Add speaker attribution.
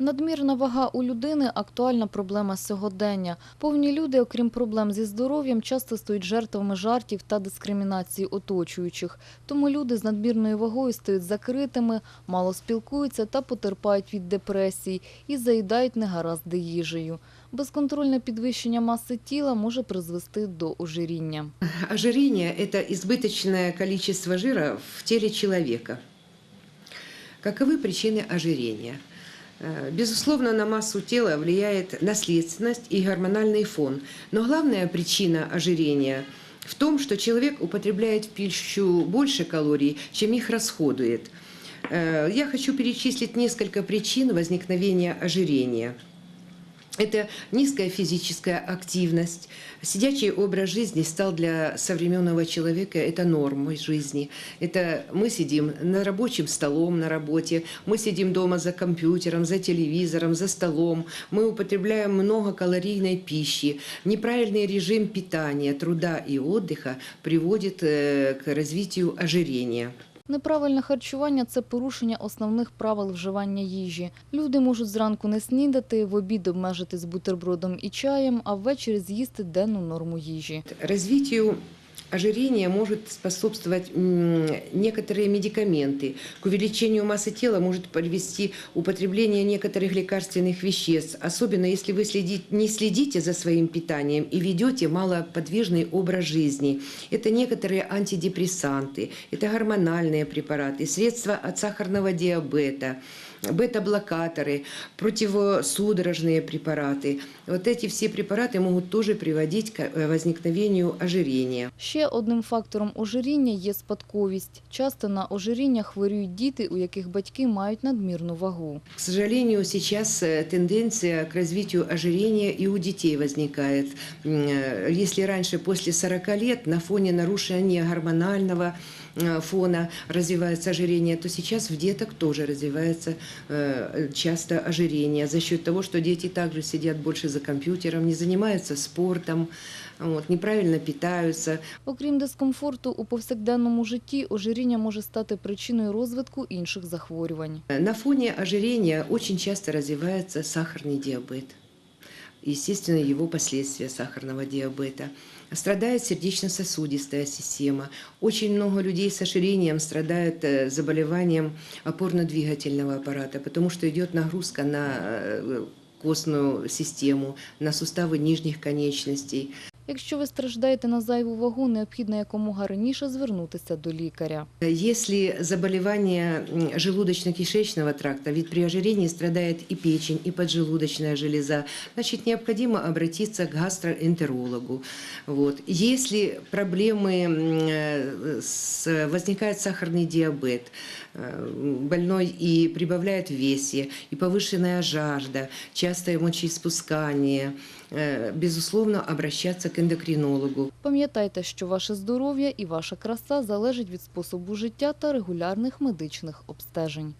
Speaker 1: Надмірна вага у людини – актуальна проблема сьогодення. Повні люди, окрім проблем зі здоров'ям, часто стають жертвами жартів та дискримінації оточуючих. Тому люди з надмірною вагою стають закритими, мало спілкуються та потерпають від депресій і заїдають негаразди їжею. Безконтрольне підвищення маси тіла може призвести до ожиріння.
Speaker 2: Ожирение – это избыточное количество жира в теле человека. Каковы причины ожирения? Э, Безусловно, на массу тела влияет наследственность и гормональный фон. Но главная причина ожирения в том, что человек употребляет в пищу больше калорий, чем их расходует. Э, Я хочу перечислить несколько причин возникновения ожирения. Это низкая физическая активность. Сидячий образ жизни стал для современного человека это нормой жизни. Это мы сидим на рабочем столом на работе, мы сидим дома за компьютером, за телевизором, за столом, мы употребляем много калорийной пищи. Неправильный режим питания, труда и отдыха приводит э, к развитию ожирения.
Speaker 1: Неправильне харчування – це порушення основних правил вживання їжі. Люди можуть зранку не снідати, в обід обмежитись бутербродом і чаєм, а ввечері з'їсти денну норму їжі.
Speaker 2: Развитию ожирения может способствовать некоторые медикаменты. К увеличению массы тела может привести употребление некоторых лекарственных веществ, особенно если вы следи- не следите за своим питанием и ведете малоподвижный образ жизни. Это некоторые антидепрессанты, это гормональные препараты, средства от сахарного диабета, бета-блокаторы, противосудорожные препараты. Вот эти все препараты могут тоже приводить к э, возникновению ожирения.
Speaker 1: Ще одним фактором ожиріння є спадковість. Часто на ожиріння хворіють діти, у яких батьки мають надмірну вагу.
Speaker 2: К сожалению, сейчас э, тенденция к развитию ожирения и у детей возникает. М, э, Если раньше, после 40 лет, на фоне нарушения гормонального э, фона развивается ожирение, то сейчас в деток тоже развивается э, часто ожирение за счет того, что дети также сидят больше за компьютером, не занимаются спортом, вот, неправильно питаются,
Speaker 1: Окрім дискомфорту у повсякденному житті, ожиріння може стати причиною розвитку інших захворювань.
Speaker 2: На фоне ожирения очень часто развивается сахарный диабет Естественно, его последствия сахарного диабета. Страдает сердечно-сосудистая система. Очень много людей с ожирением страдают э, заболеванием опорно-двигательного аппарата, потому что идет нагрузка на э, костную систему, на суставы нижних конечностей.
Speaker 1: Якщо ви страждаєте на зайву вагу, необхідно якомога раніше звернутися до лікаря.
Speaker 2: Если заболевание м, желудочно-кишечного тракта, ведь при ожирении страдает и печень, и поджелудочная железа, значит, необходимо обратиться к гастроэнтерологу. Вот. Если проблемы, м, э, с, возникает сахарный диабет, э, больной и прибавляет в весе, и повышенная жажда, частое мочеиспускание, э, безусловно, обращаться к эндокринологу.
Speaker 1: Пам'ятайте, що ваше здоров'я і ваша краса залежать від способу життя та регулярних медичних обстежень.